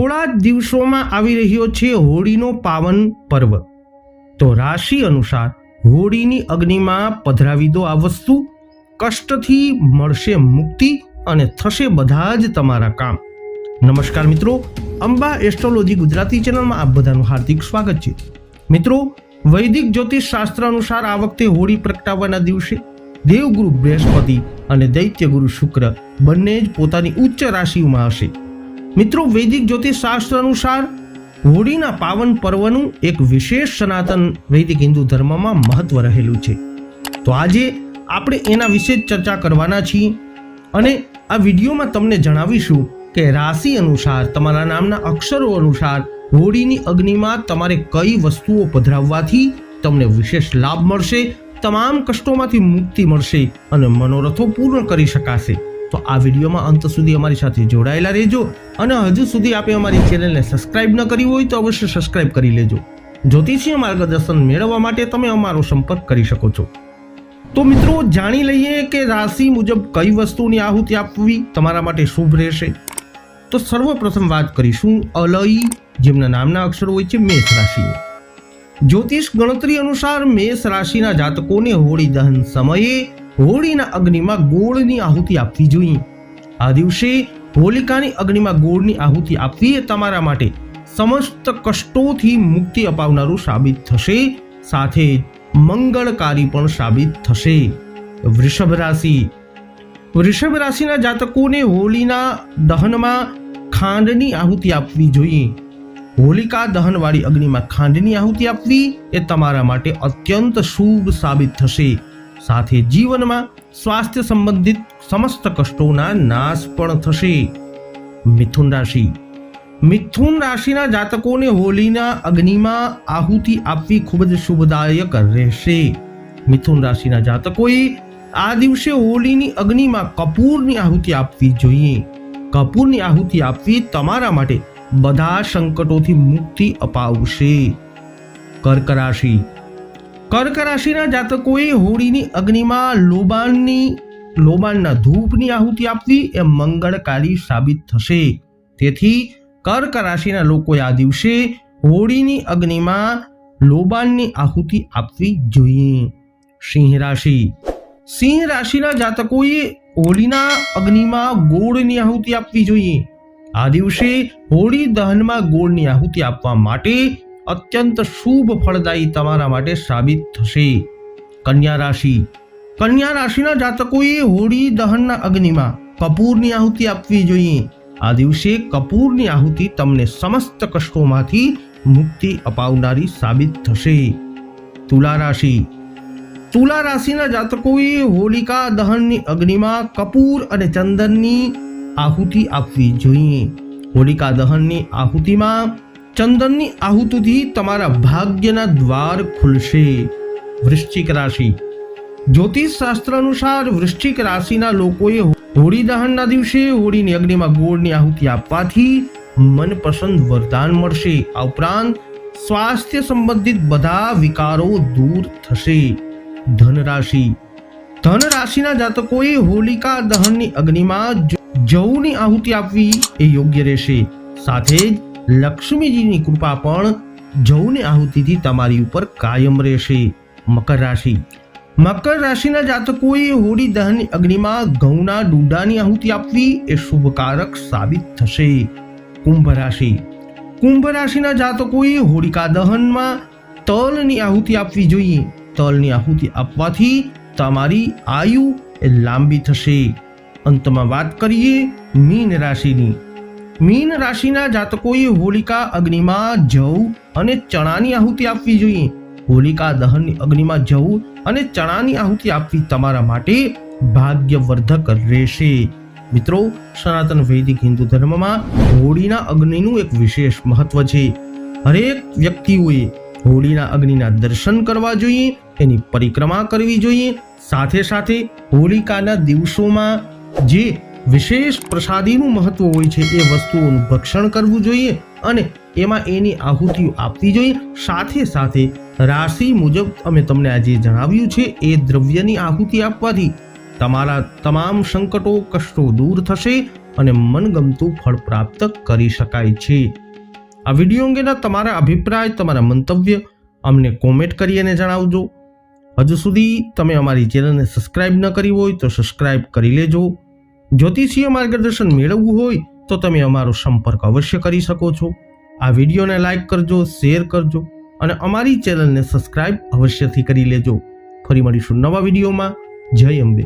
થોડા જ દિવસોમાં આવી રહ્યો છે હોળીનો પાવન પર્વ. તો રાશિ અનુસાર હોળીની અગ્નિમાં પધરાવી દો આ વસ્તુ. કષ્ટથી મળશે મુક્તિ અને થશે બધા જ તમારા કામ. નમસ્કાર મિત્રો, અંબા એસ્ટ્રોલોજી ગુજરાતી ચેનલમાં આપ બધાનું હાર્દિક સ્વાગત છે. મિત્રો, વૈદિક જ્યોતિષ શાસ્ત્ર અનુસાર આ વખતે હોળી પ્રગટાવવાના દિવસે દેવગુરુ બૃહસ્પતિ અને દૈત્યગુરુ શુક્ર બંને જ પોતાની ઉચ્ચ રાશિઓમાં હશે. મિત્રો વૈદિક જ્યોતિષ શાસ્ત્ર અનુસાર હોળીના પાવન પર્વનું એક વિશેષ સનાતન વૈદિક હિન્દુ ધર્મમાં મહત્વ રહેલું છે. તો આજે આપણે એના વિશે જ ચર્ચા કરવાના છીએ અને આ વિડીયોમાં તમને જણાવીશું કે રાશિ અનુસાર, તમારા નામના અક્ષરો અનુસાર હોળીની અગ્નિમાં તમારે કઈ વસ્તુઓ પધરાવવાથી તમને વિશેષ લાભ મળશે, તમામ કષ્ટોમાંથી મુક્તિ મળશે અને મનોરથો પૂર્ણ કરી શકાશે. તો આ વિડીયોમાં અંત સુધી અમારી સાથે જોડાયેલા રહેજો અને હજુ સુધી આપે અમારી ચેનલને સબસ્ક્રાઇબ ન કરી હોય તો અવશ્ય સબસ્ક્રાઇબ કરી લેજો. જ્યોતિષીય માર્ગદર્શન મેળવવા માટે તમે અમારો સંપર્ક કરી શકો છો. તો મિત્રો, જાણી લઈએ કે રાશિ મુજબ કઈ વસ્તુની આહુતિ આપવી તમારા માટે શુભ રહેશે? તો સર્વપ્રથમ વાત કરીશું અલય, જેમના નામના અક્ષરો હોય છે મેષ રાશિ જ્યોતિષ ગણતરી અનુસાર મેષ રાશિના જાતકોને હોળી દહન સમયે હોળીના અગ્નિમાં ગોળની આહુતિ આપવી જોઈએ. આ દિવસે હોલિકાની અગ્નિમાં ગોળની આહુતિ આપવી એ તમારા માટે સમસ્ત કષ્ટોથી મુક્તિ અપાવનારું સાબિત થશે, સાથે મંગળકારી પણ સાબિત થશે. વૃષભ રાશિ. વૃષભ રાશિના જાતકોને હોળીના દહનમાં ખાંડની આહુતિ આપવી જોઈએ. હોલિકા દહનવાળી અગ્નિમાં ખાંડની આહુતિ આપવી એ તમારા માટે અત્યંત શુભ સાબિત થશે. સાથે જીવનમાં સ્વાસ્થ્ય સંબંધિત સમસ્ત કષ્ટોના નાશ પણ થશે. મિથુન રાશિ. મિથુન રાશિના જાતકોને હોલીના અગ્નિમાં આહુતિ આપવી ખૂબ જ શુભદાયક રહેશે. મિથુન રાશિના જાતકોએ આ દિવસે હોલીની અગ્નિમાં કપૂરની આહુતિ આપવી જોઈએ. કપૂરની આહુતિ આપવી તમારા માટે બધા સંકટોથી મુક્તિ અપાવશે. કર્ક રાશિ. કર્ક રાશિના જાતકોએ હોળીની અગ્નિમાં લોબાણની લોબાણના ધૂપની આહુતિ આપવી એ મંગળકારી સાબિત થશે. તેથી કર્ક રાશિના લોકોએ આ દિવસે હોળીની અગ્નિમાં લોબાણની આહુતિ આપવી જોઈએ. સિંહ રાશિ. સિંહ રાશિના જાતકોએ હોળીના અગ્નિમાં ગોળની આહુતિ આપવી જોઈએ. આ દિવસે હોળી દહનમાં ગોળની આહુતિ આપવા માટે અત્યંત શુભ ફળદાયી તમારા માટે સાબિત થશે. કન્યા રાશિ. કન્યા રાશિના જાતકોએ હોળી દહનના અગ્નિમાં કપૂરની આહુતિ આપવી જોઈએ. આ દિવસે કપૂરની આહુતિ તમને સમસ્ત કષ્ટોમાંથી મુક્તિ અપાવનારી સાબિત થશે. તુલા રાશિ. તુલા રાશિના જાતકોએ હોલિકા દહનની અગ્નિમાં કપૂર અને ચંદનની આહુતિ આપવી જોઈએ. હોલિકા દહનની આહુતિમાં ચંદનની આહુતિથી તમારા ભાગ્યના દ્વાર ખુલશે. વૃશ્ચિક રાશિ. જ્યોતિષ શાસ્ત્ર અનુસાર વૃશ્ચિક રાશિના લોકોએ હોળી દહનના દિવસે હોળીની અગ્નિમાં ગોળની આહુતિ આપવાથી મનપસંદ વરદાન મળશે. આ ઉપરાંત સ્વાસ્થ્ય સંબંધિત બધા વિકારો દૂર થશે. ધન રાશિ ધન રાશિના જાતકોએ હોલિકા દહનની અગ્નિમાં જવની આહુતિ આપવી એ યોગ્ય રહેશે. સાથે જ લક્ષ્મીજીની કૃપા પણ જવની આહુતિથી તમારી ઉપર કાયમ રહેશે. મકર રાશિ. મકર રાશિના જાતકોએ હોળી દહનની અગ્નિમાં ઘઉંના ડૂડાની આહુતિ આપવી એ શુભકારક સાબિત થશે. કુંભ રાશિ. કુંભ રાશિના જાતકોએ હોળિકા દહનમાં તલની આહુતિ આપવી જોઈએ. તલની આહુતિ આપવાથી તમારી આયુ એ લાંબી થશે. અંતમાં વાત કરીએ મીન રાશિની. મીન રાશિના જાતકોએ હોલિકા અગ્નિમાં જવું અને ચણાની આહુતિ આપવી જોઈએ. હોલિકા દહનની અગ્નિમાં જવું અને ચણાની આહુતિ આપવી તમારા માટે ભાગ્યવર્ધક રહેશે. મિત્રો, સનાતન વૈદિક હિન્દુ ધર્મમાં હોળીના અગ્નિનું એક વિશેષ મહત્વ છે. હરેક વ્યક્તિઓએ હોળીના અગ્નિના દર્શન કરવા જોઈએ એની પરિક્રમા કરવી જોઈએ. સાથે સાથે હોલિકાના દિવસોમાં જે વિશેષ પ્રસાદીનું મહત્વ હોય છે એ વસ્તુઓનું ભક્ષણ કરવું જોઈએ અને એમાં એની આહુતિઓ આપવી જોઈએ. સાથે સાથે રાશિ મુજબ અમે તમને આજે જણાવ્યું છે એ દ્રવ્યની આહુતિ આપવાથી તમારા તમામ સંકટો, કષ્ટો દૂર થશે અને મનગમતું ફળ પ્રાપ્ત કરી શકાય છે. આ વીડિયો અંગેના તમારા અભિપ્રાય, તમારા મંતવ્ય અમને કોમેન્ટ કરી અને જણાવજો. હજુ સુધી તમે અમારી ચેનલને સબસ્ક્રાઇબ ન કરી હોય તો સબસ્ક્રાઇબ કરી લેજો. જ્યોતિષીય માર્ગદર્શન મેળવવું હોય તો તમે અમારો સંપર્ક અવશ્ય કરી શકો છો. આ વિડીયોને લાઈક કરજો, શેર કરજો અને અમારી ચેનલને સબસ્ક્રાઇબ અવશ્યથી કરી લેજો. ફરી મળીશું નવા વિડીયોમાં. જય અંબે.